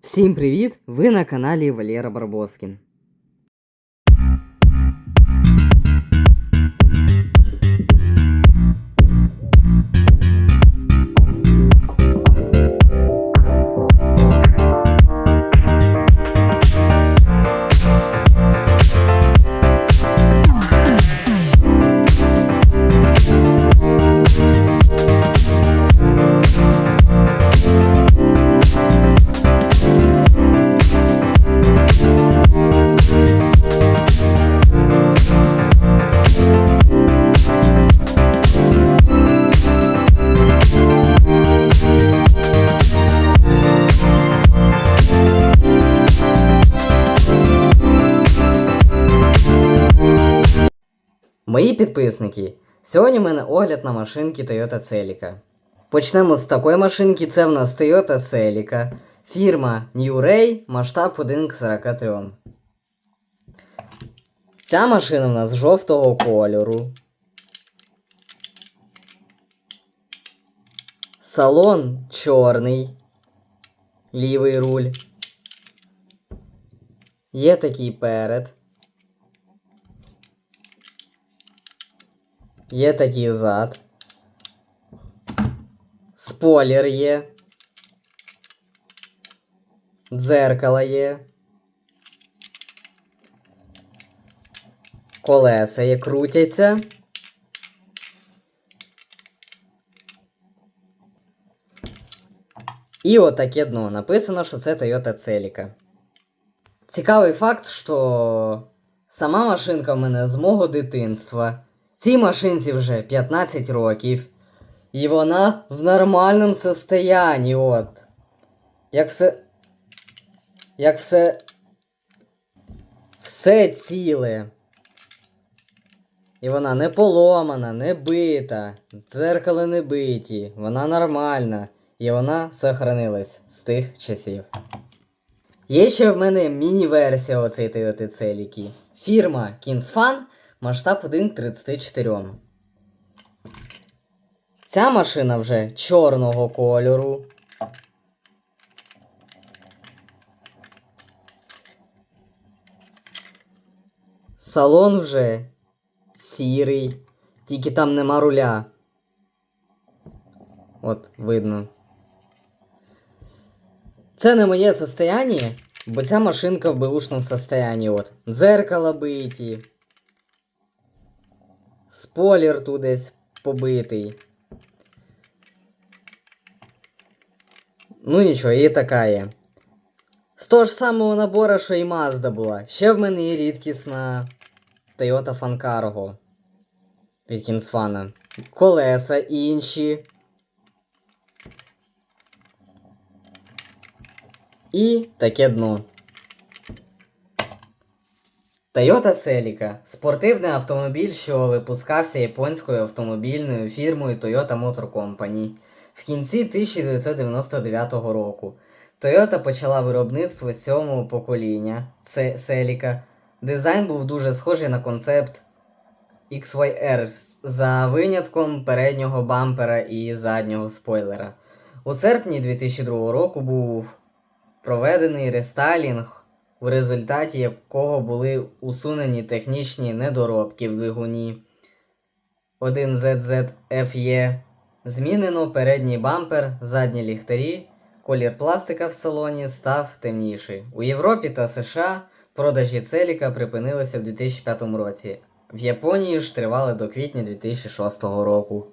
Всім привіт! Ви на каналі Валера Барбоскін. Мої підписники. Сьогодні в мене огляд на машинки Toyota Celica. Почнемо з такої машинки. Це в нас Toyota Celica. Фірма New Ray, масштаб 1 к 43. Ця машина в нас жовтого кольору. Салон чорний. Лівий руль. Є такий перед. Є такий зад. Спойлер є. Дзеркало є. Колеса є крутяться. І отаке дно. Написано, що це Toyota Celica. Цікавий факт, що сама машинка в мене з мого дитинства. Цій машинці вже 15 років. І вона в нормальному состоянні, от. Як все. Як все. Все ціле. І вона не поломана, не бита, дзеркало не биті, вона нормальна. І вона сохранилась з тих часів. Є ще в мене міні-версія оцей Toyota Celica. Фірма Kingsfan, масштаб 1 к 34. Ця машина вже чорного кольору. Салон вже сірий, тільки там нема руля. От, видно. Це не моє состояние, бо ця машинка в беушному состоянии. От. Дзеркало биті. Спойлер тут десь побитий. Ну нічого, і така є. З того ж самого набора, що і Mazda була. Ще в мене є рідкісна Toyota Fan Cargo від Kingsfan. Колеса інші. І таке дно. Toyota Celica – спортивний автомобіль, що випускався японською автомобільною фірмою Toyota Motor Company в кінці 1999 року. Toyota почала виробництво сьомого покоління Celica. Дизайн був дуже схожий на концепт XYR за винятком переднього бампера і заднього спойлера. У серпні 2002 року був проведений рестайлінг, в результаті якого були усунені технічні недоробки в двигуні 1ZZFE. Змінено передній бампер, задні ліхтарі, колір пластика в салоні став темніший. У Європі та США продажі Целіка припинилися в 2005 році. В Японії ж тривали до квітня 2006 року.